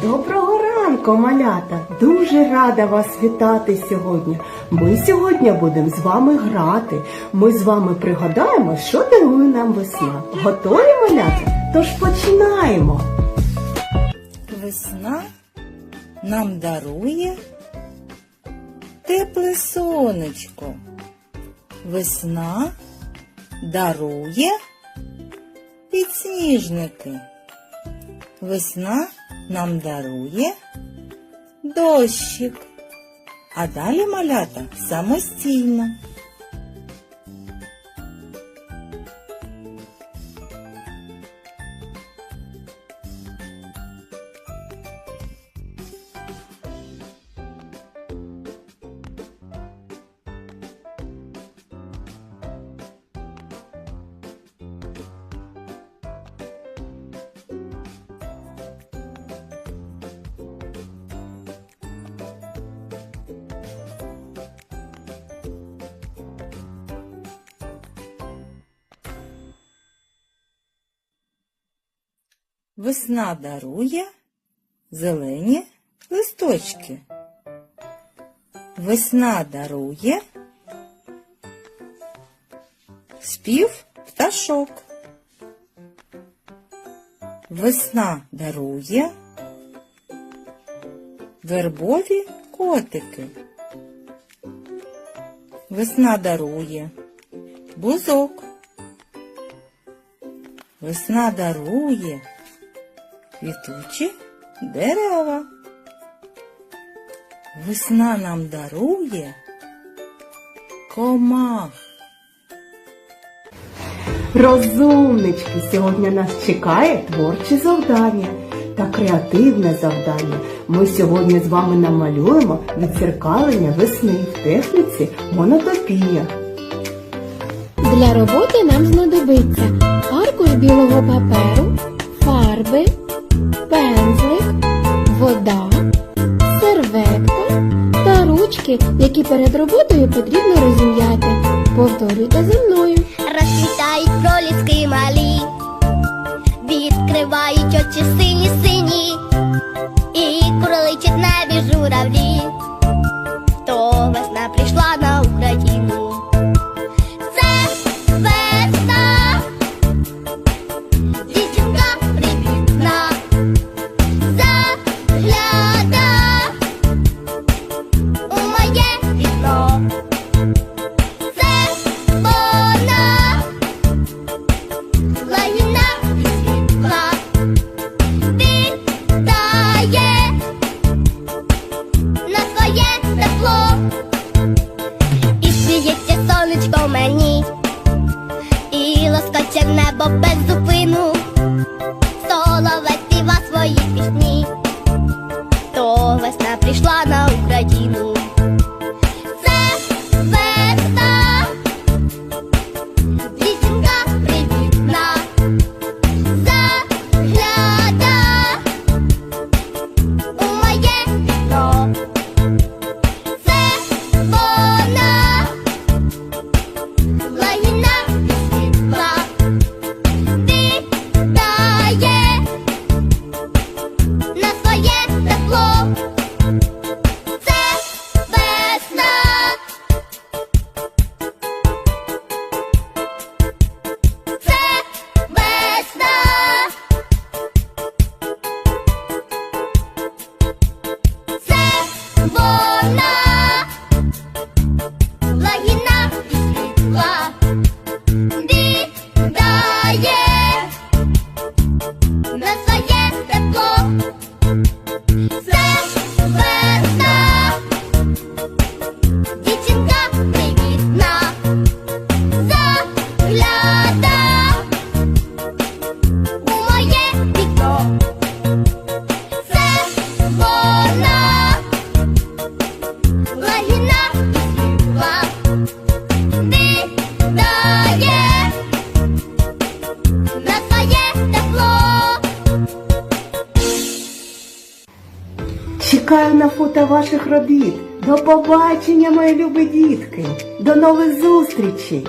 Доброго ранку, малята! Дуже рада вас вітати сьогодні. Ми сьогодні будемо з вами грати. Ми з вами пригадаємо, що дарує нам весна. Готові малята? Тож починаємо. Весна нам дарує тепле сонечко. Весна дарує підсніжники. Весна нам дарує дощик. А далі малята самостійно. Весна дарує зелені листочки. Весна дарує спів пташок. Весна дарує вербові котики. Весна дарує бузок. Весна дарує квітучі дерева. Весна нам дарує комах. Розумнички, сьогодні нас чекає творче завдання та креативне завдання. Ми сьогодні з вами намалюємо відзеркалення весни в техніці монотопія. Для роботи нам знадобиться аркуш білого паперу, фарби, пензлик, вода, серветка та ручки, які перед роботою потрібно розім'яти. Повторюйте за мною. Розквітають проліски малі, відкривають очі сині сині, Bubba Zoo. Чекаю на фото ваших робіт. До побачення, мої любі дітки. До нових зустрічей!